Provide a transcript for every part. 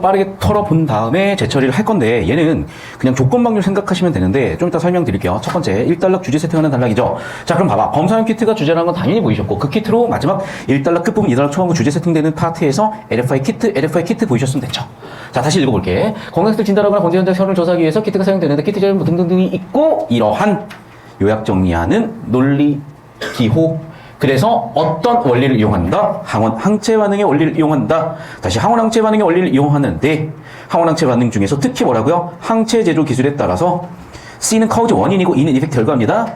빠르게 털어본 다음에 재처리를 할 건데 얘는 그냥 조건방률 생각하시면 되는데 좀 이따 설명드릴게요. 첫 번째 1달러 주제 세팅하는 단락이죠. 자 그럼 봐봐 검사용 키트가 주제라는 건 당연히 보이셨고 그 키트로 마지막 1달러 끝부분 2달러 초반부 주제 세팅되는 파트에서 LFI 키트, LFI 키트 보이셨으면 됐죠. 자 다시 읽어볼게. 건강상태 진단하거나 건강 현장 현을 조사하기 위해서 키트가 사용되는데 키트 제품 등등등이 있고 이러한 요약 정리하는 논리 기호 그래서 어떤 원리를 이용한다? 항원 항체 반응의 원리를 이용한다. 다시 항원 항체 반응의 원리를 이용하는데 항원 항체 반응 중에서 특히 뭐라고요? 항체 제조 기술에 따라서 C는 카우즈 원인이고 E는 이펙트 결과입니다.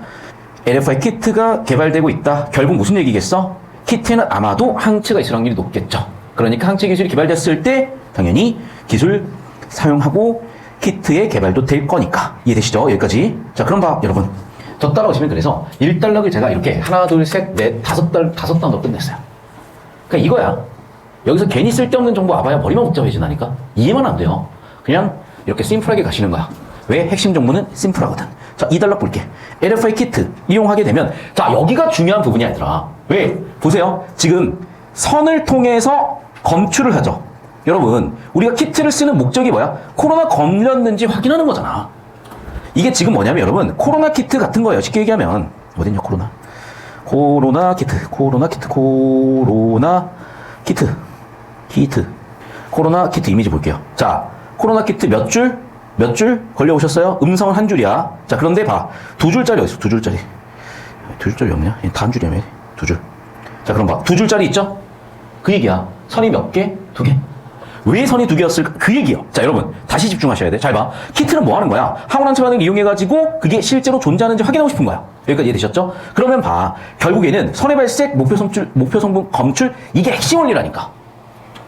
LFI 키트가 개발되고 있다. 결국 무슨 얘기겠어? 키트에는 아마도 항체가 있을 확률이 높겠죠. 그러니까 항체 기술이 개발됐을 때 당연히 기술 사용하고 키트의 개발도 될 거니까 이해되시죠? 여기까지. 자, 그럼 봐, 여러분. 더 따라오시면 그래서 1달러를 제가 이렇게 하나, 둘, 셋, 넷, 다섯 달, 다섯 단어로 끝냈어요. 그러니까 이거야. 여기서 괜히 쓸데없는 정보 와봐야 머리만 복잡해지나니까? 이해만 안 돼요. 그냥 이렇게 심플하게 가시는 거야. 왜? 핵심 정보는 심플하거든. 자, 2달러 볼게. LFI 키트 이용하게 되면, 자, 여기가 중요한 부분이 아니라, 왜? 보세요. 지금 선을 통해서 검출을 하죠. 여러분, 우리가 키트를 쓰는 목적이 뭐야? 코로나 걸렸는지 확인하는 거잖아. 이게 지금 뭐냐면 여러분 코로나 키트 같은 거예요. 쉽게 얘기하면 어딨냐 코로나 코로나 키트 코로나 키트 코로나 키트 키트 코로나 키트 이미지 볼게요. 자 코로나 키트 몇 줄? 몇 줄 걸려 오셨어요? 음성은 한 줄이야. 자 그런데 봐 두 줄짜리 어디 있어? 두 줄짜리 두 줄짜리 없냐? 다 한 줄이야 두 줄. 자 그럼 봐 두 줄짜리 있죠? 그 얘기야. 선이 몇 개? 두 개. 왜 선이 두 개였을까? 그 얘기요. 자, 여러분, 다시 집중하셔야 돼. 잘 봐. 키트는 뭐 하는 거야? 항원항체 반응을 이용해가지고 그게 실제로 존재하는지 확인하고 싶은 거야. 여기까지 이해되셨죠? 그러면 봐. 결국에는 선의 발색, 목표 성출, 목표 성분 검출, 이게 핵심 원리라니까.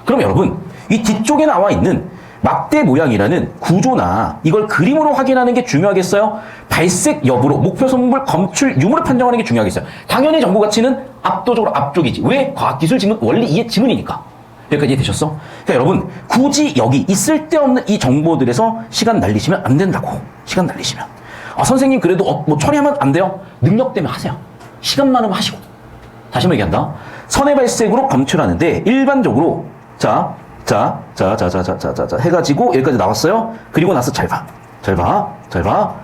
그럼 여러분, 이 뒤쪽에 나와 있는 막대 모양이라는 구조나 이걸 그림으로 확인하는 게 중요하겠어요? 발색 여부로 목표 성분 검출 유무를 판정하는 게 중요하겠어요? 당연히 정보 가치는 압도적으로 앞쪽이지. 왜? 과학기술 지문 원리 이해 지문이니까. 여기까지 이해되셨어? 그러니까 여러분 굳이 여기 있을 데 없는 이 정보들에서 시간 날리시면 안 된다고. 시간 날리시면. 아 선생님 그래도 어, 뭐 처리하면 안 돼요? 능력 때문에 하세요. 시간 많으면 하시고. 다시 한번 얘기한다. 선의 발색으로 검출하는데 일반적으로 자, 자, 자, 자, 자, 자, 자, 자, 자 해가지고 여기까지 나왔어요. 그리고 나서 잘 봐, 잘 봐, 잘 봐.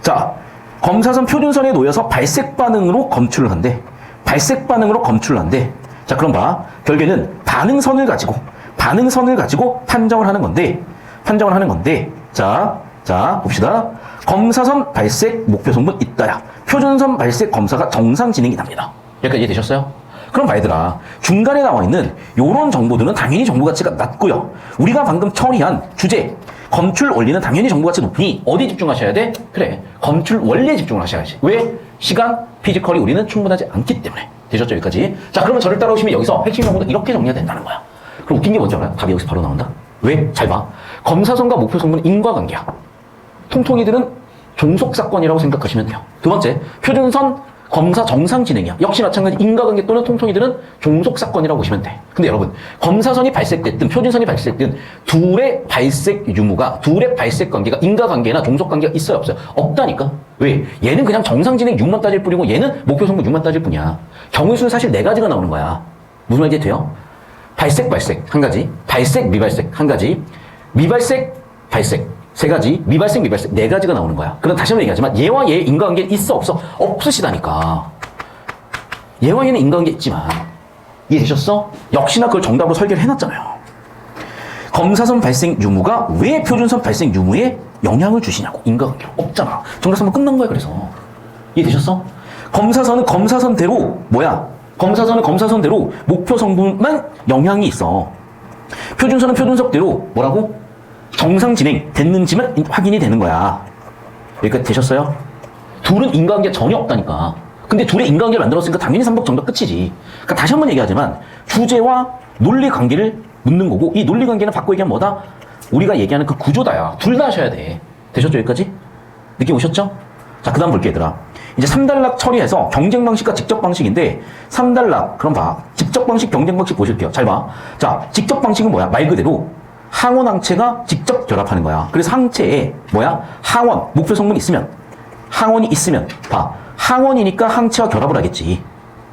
자, 검사선 표준선에 놓여서 발색 반응으로 검출을 한대. 발색 반응으로 검출을 한대. 자, 그럼 봐. 결국에는 반응선을 가지고 반응선을 가지고 판정을 하는 건데 판정을 하는 건데 자, 자 봅시다. 검사선 발색 목표 성분 있다야. 표준선 발색 검사가 정상 진행이 답니다. 여기까지 이해되셨어요? 그럼 봐 얘들아 중간에 나와 있는 요런 정보들은 당연히 정보 가치가 낮고요. 우리가 방금 처리한 주제 검출 원리는 당연히 정보 가치 높으니 어디 집중하셔야 돼? 그래 검출 원리에 집중을 하셔야지. 왜? 시간, 피지컬이 우리는 충분하지 않기 때문에. 되셨죠 여기까지? 자 그러면 저를 따라오시면 여기서 핵심 정보는 이렇게 정리가 된다는 거야. 그럼 웃긴 게 뭔지 알아요? 답이 여기서 바로 나온다. 왜? 잘 봐. 검사선과 목표 성분은 인과관계야. 통통이들은 종속 사건이라고 생각하시면 돼요. 두 번째, 표준선 검사 정상 진행이야. 역시 마찬가지 인과관계 또는 통통이들은 종속 사건이라고 보시면 돼. 근데 여러분, 검사선이 발색됐든 표준선이 발색됐든 둘의 발색 유무가 둘의 발색 관계가 인과관계나 종속 관계가 있어요, 없어요? 없다니까. 왜? 얘는 그냥 정상 진행 6만 따질 뿐이고 얘는 목표 성분 6만 따질 뿐이야. 경우 수는 사실 네 가지가 나오는 거야. 무슨 말인지 돼요? 발색, 발색 한 가지, 발색, 미발색 한 가지, 미발색, 발색 세 가지, 미발색, 미발색 네 가지가 나오는 거야. 그럼 다시 한번 얘기하지만 얘와 얘의 인과관계 있어 없어? 없으시다니까. 얘와 얘는 인과관계 있지만 이해되셨어? 역시나 그걸 정답으로 설계를 해놨잖아요. 검사선 발생 유무가 왜 표준선 발생 유무에 영향을 주시냐고 인과관계 없잖아. 정답 한번 끝난 거야 그래서 이해되셨어? 검사선은 검사선대로 뭐야? 검사선은 검사선대로 목표 성분만 영향이 있어. 표준선은 표준석대로 뭐라고? 정상 진행 됐는지만 확인이 되는 거야. 여기까지 되셨어요? 둘은 인과관계 전혀 없다니까. 근데 둘의 인과관계를 만들었으니까 당연히 삼복 정답 끝이지. 그러니까 다시 한 번 얘기하지만 주제와 논리 관계를 묻는 거고 이 논리 관계는 바꿔 얘기하면 뭐다? 우리가 얘기하는 그 구조다야. 둘 다 하셔야 돼. 되셨죠 여기까지? 느낌 오셨죠? 자, 그 다음 볼게 얘들아. 이제 3단락 처리해서 경쟁 방식과 직접 방식인데 3단락 그럼 봐. 직접 방식 경쟁 방식 보실게요. 잘 봐. 자, 직접 방식은 뭐야? 말 그대로 항원 항체가 직접 결합하는 거야. 그래서 항체에 뭐야? 항원 목표 성분이 있으면 항원이 있으면 봐. 항원이니까 항체와 결합을 하겠지.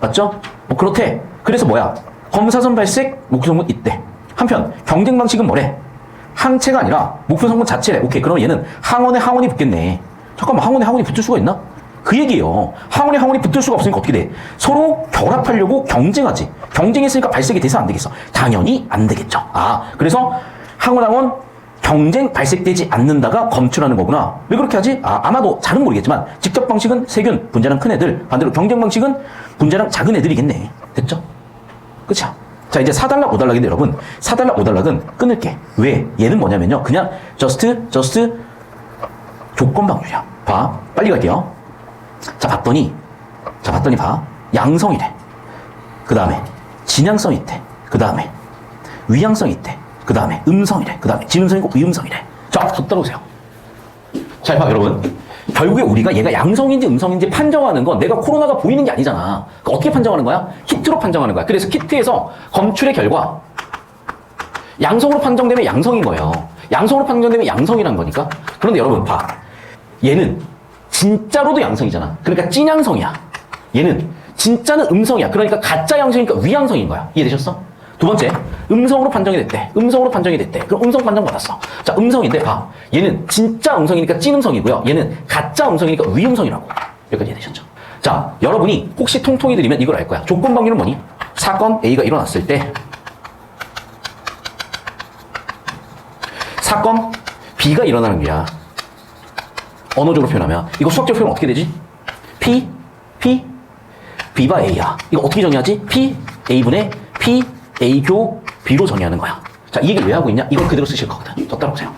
맞죠? 뭐 그렇대. 그래서 뭐야? 검사선 발색 목표 성분 있대. 한편 경쟁 방식은 뭐래? 항체가 아니라 목표 성분 자체래. 오케이. 그러면 얘는 항원에 항원이 붙겠네. 잠깐만, 항원에 항원이 붙을 수가 있나? 그 얘기예요. 항원에 항원이 붙을 수가 없으니까 어떻게 돼? 서로 결합하려고 경쟁하지. 경쟁했으니까 발색이 돼서 안 되겠어. 당연히 안 되겠죠. 아, 그래서 항원 항원 경쟁 발색되지 않는다가 검출하는 거구나. 왜 그렇게 하지? 아, 아마도 잘은 모르겠지만 직접 방식은 세균, 분자량 큰 애들, 반대로 경쟁 방식은 분자량 작은 애들이겠네. 됐죠? 그쵸? 자, 이제 4달락, 5달락인데 여러분, 4달락, 5달락은 끊을게. 왜? 얘는 뭐냐면요. 그냥 just, just 조건 방류야. 봐. 빨리 갈게요. 자, 봤더니, 자, 봤더니 봐. 양성이래. 그 다음에 진양성이 있대. 그 다음에 위양성이 있대. 그 다음에 음성이래. 그 다음에 진음성이고 위음성이래. 자, 더 따라오세요. 잘 봐, 여러분. 결국에 우리가 얘가 양성인지 음성인지 판정하는 건 내가 코로나가 보이는 게 아니잖아. 어떻게 판정하는 거야? 키트로 판정하는 거야. 그래서 키트에서 검출의 결과 양성으로 판정되면 양성인 거예요. 양성으로 판정되면 양성이란 거니까. 그런데 여러분 봐. 얘는 진짜로도 양성이잖아. 그러니까 찐양성이야. 얘는 진짜는 음성이야. 그러니까 가짜 양성이니까 위양성인 거야. 이해되셨어? 두 번째, 음성으로 판정이 됐대. 음성으로 판정이 됐대. 그럼 음성 판정 받았어. 자, 음성인데 봐. 얘는 진짜 음성이니까 찐 음성이고요. 얘는 가짜 음성이니까 위음성이라고. 여기까지 이해되셨죠? 자, 여러분이 혹시 통통이 들이면 이걸 알 거야. 조건 방류는 뭐니? 사건 A가 일어났을 때 사건 B가 일어나는 거야. 언어적으로 표현하면 이거 수학적으로 표현하면 어떻게 되지? P, P, B가 A야. 이거 어떻게 정의하지? P, A분의 P, A 교 B로 정의하는 거야. 자, 이 얘기를 왜 하고 있냐? 이걸 그대로 쓰실 거거든. 저 따라오세요.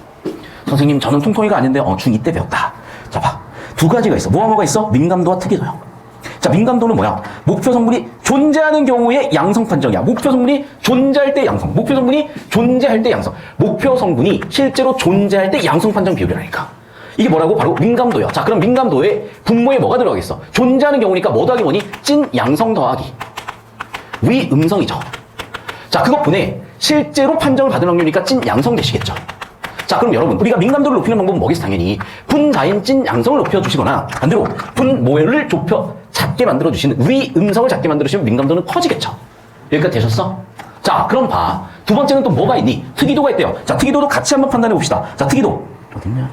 선생님, 저는 통통이가 아닌데, 어, 중2 때 배웠다. 자, 봐. 두 가지가 있어. 뭐와 뭐가 있어? 민감도와 특이도요. 자, 민감도는 뭐야? 목표 성분이 존재하는 경우에 양성 판정이야. 목표 성분이 존재할 때 양성. 목표 성분이 존재할 때 양성. 목표 성분이 실제로 존재할 때 양성 판정 비율이라니까. 이게 뭐라고? 바로 민감도야. 자, 그럼 민감도에 분모에 뭐가 들어가겠어? 존재하는 경우니까 뭐 더하기 뭐니? 찐 양성 더하기. 위 음성이죠. 자, 그것 분에 실제로 판정을 받은 확률이니까 찐 양성 되시겠죠. 자, 그럼 여러분, 우리가 민감도를 높이는 방법은 뭐겠어, 당연히. 분자인 찐 양성을 높여주시거나, 반대로 분모를 좁혀 작게 만들어주시는, 위 음성을 작게 만들어주시면 민감도는 커지겠죠. 여기까지 되셨어? 자, 그럼 봐. 두 번째는 또 뭐가 있니? 특이도가 있대요. 자, 특이도도 같이 한번 판단해 봅시다. 자, 특이도. 어딨냐?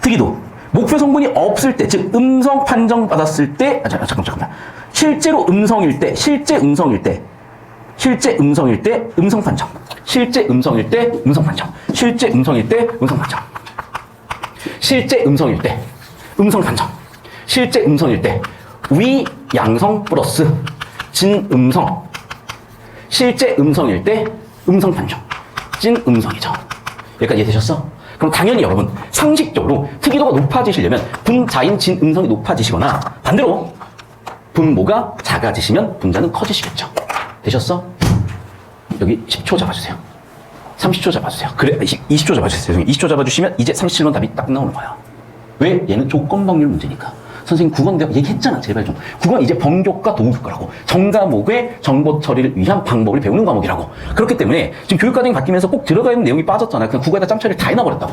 특이도. 목표 성분이 없을 때, 즉, 음성 판정 받았을 때, 아, 잠깐, 잠깐만. 실제로 음성일 때, 실제 음성일 때, 실제 음성일 때 음성 판정. 실제 음성일 때 음성 판정. 실제 음성일 때 음성 판정. 실제 음성일 때 음성 판정. 실제 음성일 때 위 양성 플러스 진 음성. 실제 음성일 때 음성 판정. 찐 음성이죠. 여기까지 이해되셨어? 그럼 당연히 여러분 상식적으로 특이도가 높아지시려면 분자인 진 음성이 높아지시거나 반대로 분모가 작아지시면 분자는 커지시겠죠. 되셨어? 여기 10초 잡아주세요. 30초 잡아주세요. 그래, 20초 잡아주세요. 죄송해요. 20초 잡아주시면 이제 37번 답이 딱 나오는 거예요. 왜? 얘는 조건 방률 문제니까. 선생님, 9번 내가 얘기했잖아. 제발 좀. 9번 이제 번교과 도움교과라고. 정과목의 정보 처리를 위한 방법을 배우는 과목이라고. 그렇기 때문에 지금 교육 과정이 바뀌면서 꼭 들어가 있는 내용이 빠졌잖아요. 그냥 국어에다 짬 처리를 다 해놔버렸다고.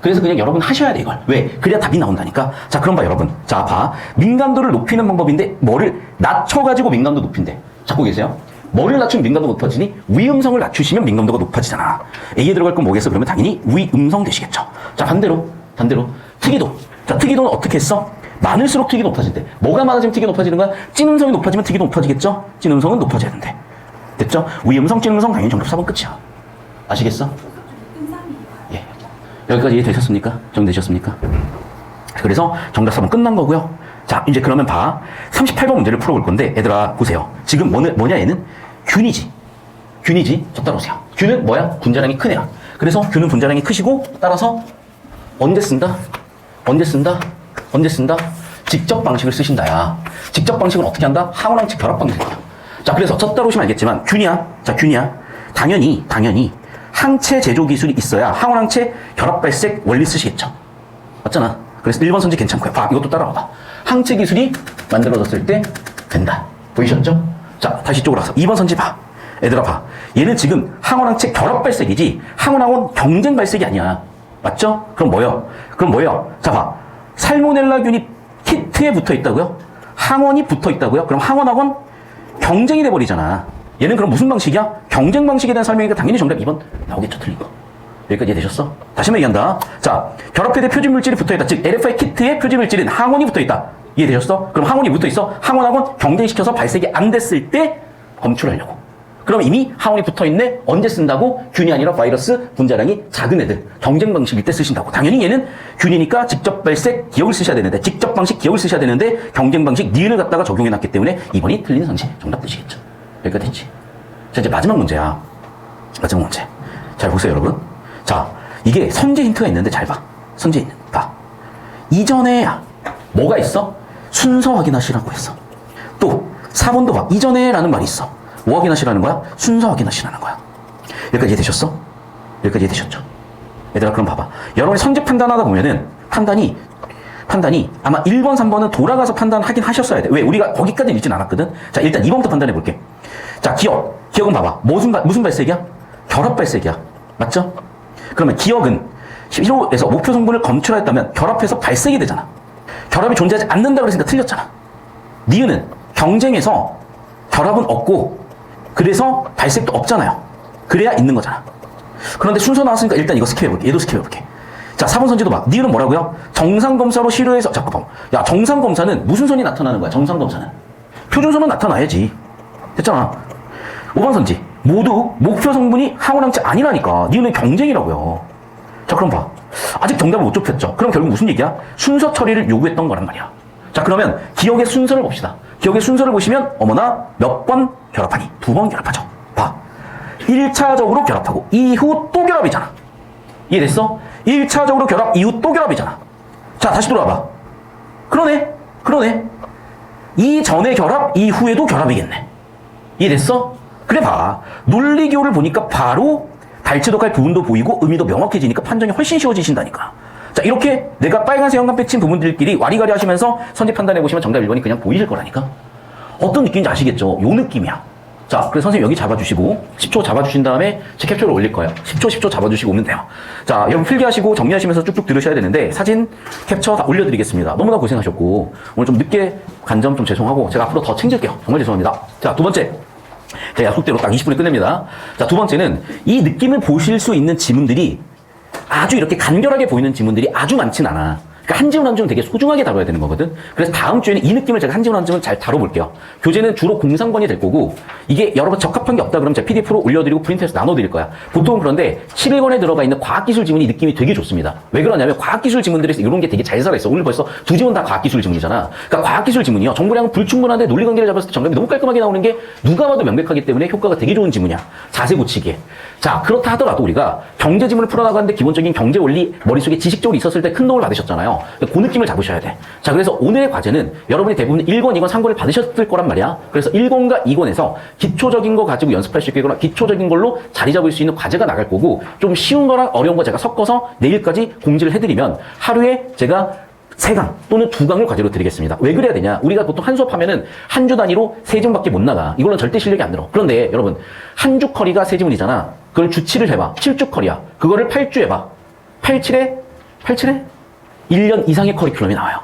그래서 그냥 여러분 하셔야 돼, 이걸. 왜? 그래야 답이 나온다니까. 자, 그럼 봐, 여러분. 자, 봐. 민감도를 높이는 방법인데, 뭐를 낮춰가지고 민감도 높인대. 잡고 계세요? 뭐를 낮추면 민감도 높아지니? 위음성을 낮추시면 민감도가 높아지잖아. A에 들어갈 건 뭐겠어? 그러면 당연히 위음성 되시겠죠. 자, 반대로, 반대로. 특이도. 자, 특이도는 어떻게 했어? 많을수록 특이 높아진대. 뭐가 많아지면 특이 높아지는 거야? 찐음성이 높아지면 특이 높아지겠죠? 찐음성은 높아져야 된대. 됐죠? 위음성, 찐음성 당연히 정답 4번 끝이야. 아시겠어? 예. 여기까지 이해되셨습니까? 정되셨습니까? 그래서 정답 4번 끝난 거고요. 자, 이제 그러면 봐. 38번 문제를 풀어볼 건데, 얘들아, 보세요. 지금 뭐냐, 뭐냐 얘는? 균이지. 균이지. 저 따라오세요. 균은 뭐야? 분자량이 큰 애야. 그래서 균은 분자량이 크시고, 따라서 언제 쓴다? 언제 쓴다? 언제 쓴다? 직접 방식을 쓰신다야. 직접 방식은 어떻게 한다? 항원항체 결합 방식이야. 자, 그래서 저 따라오시면 알겠지만, 균이야. 자, 균이야. 당연히, 당연히, 항체 제조 기술이 있어야 항원항체 결합 발색 원리 쓰시겠죠. 맞잖아. 그래서 1번 선지 괜찮고요. 봐, 이것도 따라와봐. 항체 기술이 만들어졌을 때 된다. 보이셨죠? 자, 다시 이쪽으로 와서 2번 선지 봐. 얘들아 봐. 얘는 지금 항원항체 결합 발색이지 항원항원 경쟁 발색이 아니야. 맞죠? 그럼 뭐요? 그럼 뭐요? 자, 봐. 살모넬라균이 키트에 붙어 있다고요? 항원이 붙어 있다고요? 그럼 항원항원 경쟁이 돼 버리잖아. 얘는 그럼 무슨 방식이야? 경쟁 방식에 대한 설명이니까 당연히 정답 2번 나오겠죠, 틀린 거. 여기까지 이해되셨어? 다시 한번 얘기한다. 자, 결합회대 표준 물질이 붙어 있다. 즉, LFI 키트에 표준 물질인 항원이 붙어 있다. 이해되셨어? 그럼 항원이 붙어 있어? 항원하고 경쟁시켜서 발색이 안 됐을 때 검출하려고. 그럼 이미 항원이 붙어 있네? 언제 쓴다고? 균이 아니라 바이러스 분자량이 작은 애들. 경쟁 방식일 때 쓰신다고. 당연히 얘는 균이니까 직접 발색 기억을 쓰셔야 되는데, 직접 방식 기억을 쓰셔야 되는데, 경쟁 방식 니은을 갖다가 적용해 놨기 때문에 2번이 틀린 선지. 정답 되시겠죠? 여기까지 됐지? 자, 이제 마지막 문제야. 마지막 문제. 잘 보세요, 여러분. 자, 이게 선제 힌트가 있는데 잘 봐. 선제 힌트. 봐. 이전에 뭐가 있어? 순서 확인하시라고 했어. 또 4번도 봐. 이전에 라는 말이 있어. 뭐 확인하시라는 거야? 순서 확인하시라는 거야. 여기까지 이해되셨어? 여기까지 이해되셨죠? 얘들아 그럼 봐봐. 여러분이 선제 판단하다 보면은 판단이 판단이 아마 1번, 3번은 돌아가서 판단하긴 하셨어야 돼. 왜? 우리가 거기까지 읽진 않았거든. 자, 일단 2번부터 판단해 볼게. 자, 기억. 기억은 봐봐. 무슨, 발- 무슨 발색이야? 결합 발색이야. 맞죠? 그러면 기억은 실호에서 목표 성분을 검출하였다면 결합해서 발색이 되잖아. 결합이 존재하지 않는다 그랬으니까 틀렸잖아. 니은은 경쟁에서 결합은 없고 그래서 발색도 없잖아요. 그래야 있는 거잖아. 그런데 순서 나왔으니까 일단 이거 스킵해볼게. 얘도 스킵해볼게. 자, 4번 선지도 봐. 니은은 뭐라고요? 정상검사로 실효해서, 잠깐만. 야, 정상검사는 무슨 선이 나타나는 거야? 정상검사는. 표준선은 나타나야지. 됐잖아. 5번 선지. 모두 목표 성분이 항원항체 아니라니까. 니은은 경쟁이라고요. 자, 그럼 봐. 아직 정답을 못 좁혔죠. 그럼 결국 무슨 얘기야? 순서 처리를 요구했던 거란 말이야. 자, 그러면 기억의 순서를 봅시다. 기억의 순서를 보시면 어머나 몇 번 결합하니? 두 번 결합하죠. 봐. 1차적으로 결합하고 이후 또 결합이잖아. 이해됐어? 1차적으로 결합 이후 또 결합이잖아. 자, 다시 돌아봐. 그러네. 그러네. 이전에 결합, 이후에도 결합이겠네. 이해됐어? 그래 봐. 논리교를 보니까 바로 달치도할 부분도 보이고 의미도 명확해지니까 판정이 훨씬 쉬워지신다니까. 자, 이렇게 내가 빨간색 형광 패친 부분들끼리 와리가리 하시면서 선지 판단해 보시면 정답 1번이 그냥 보이실 거라니까. 어떤 느낌인지 아시겠죠? 요 느낌이야. 자, 그래서 선생님 여기 잡아주시고 10초 잡아주신 다음에 제 캡처를 올릴 거예요. 10초, 10초 잡아주시고 오면 돼요. 자, 여러분 필기하시고 정리하시면서 쭉쭉 들으셔야 되는데 사진 캡처 다 올려드리겠습니다. 너무나 고생하셨고 오늘 좀 늦게 간 점 좀 죄송하고 제가 앞으로 더 챙길게요. 정말 죄송합니다. 자, 두 번째. 제 약속대로 딱 20분에 끝냅니다. 자, 두 번째는 이 느낌을 보실 수 있는 지문들이 아주 이렇게 간결하게 보이는 지문들이 아주 많진 않아. 그러니까 한 지문 한 지문 되게 소중하게 다뤄야 되는 거거든. 그래서 다음 주에는 이 느낌을 제가 한 지문 한 지문 잘 다뤄볼게요. 교재는 주로 공상권이 될 거고 이게 여러분 적합한 게 없다 그러면 제가 PDF로 올려드리고 프린트해서 나눠드릴 거야. 보통 그런데 11권에 들어가 있는 과학기술 지문이 느낌이 되게 좋습니다. 왜 그러냐면 과학기술 지문들에서 이런 게 되게 잘 살아있어. 오늘 벌써 두 지문 다 과학기술 지문이잖아. 그러니까 과학기술 지문이요. 정보량은 불충분한데 논리관계를 잡았을 때 정답이 너무 깔끔하게 나오는 게 누가 봐도 명백하기 때문에 효과가 되게 좋은 지문이야. 자세 고치기에. 자, 그렇다 하더라도 우리가 경제 지문을 풀어나가는데 기본적인 경제 원리 머릿속에 지식적으로 있었을 때 큰 도움을 받으셨잖아요. 그 느낌을 잡으셔야 돼. 자, 그래서 오늘의 과제는 여러분이 대부분 1권, 2권, 3권을 받으셨을 거란 말이야. 그래서 1권과 2권에서 기초적인 거 가지고 연습할 수 있거나 기초적인 걸로 자리 잡을 수 있는 과제가 나갈 거고 좀 쉬운 거랑 어려운 거 제가 섞어서 내일까지 공지를 해드리면 하루에 제가 세강 또는 두 강을 과제로 드리겠습니다. 왜 그래야 되냐? 우리가 보통 한 수업 하면은 한 주 단위로 세 지문밖에 못 나가. 이걸로는 절대 실력이 안 늘어. 그런데 여러분, 한 주 커리가 세 지문이잖아. 그걸 주 7을 해봐. 7주 커리야. 그거를 8주 해봐. 8, 7에, 8, 7에 1년 이상의 커리큘럼이 나와요.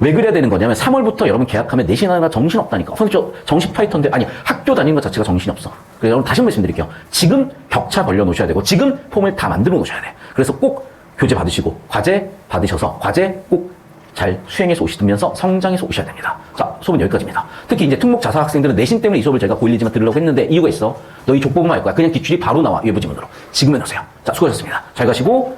왜 그래야 되는 거냐면 3월부터 여러분 계약하면 내신 하나 정신 없다니까. 선생님 저 정식 파이터인데 아니 학교 다니는 것 자체가 정신이 없어. 그래서 여러분 다시 한 번 말씀드릴게요. 지금 격차 벌려 놓으셔야 되고 지금 폼을 다 만들어 놓으셔야 돼. 그래서 꼭 교재 받으시고 과제 받으셔서 과제 꼭 잘 수행해서 오시면서 성장해서 오셔야 됩니다. 자, 수업은 여기까지입니다. 특히 이제 특목 자사 학생들은 내신 때문에 이 수업을 제가 고일리지만 들으려고 했는데 이유가 있어. 너희 족보만 할 거야. 그냥 기출이 바로 나와. 외부 지문으로. 지금 해놓으세요. 자, 수고하셨습니다. 잘 가시고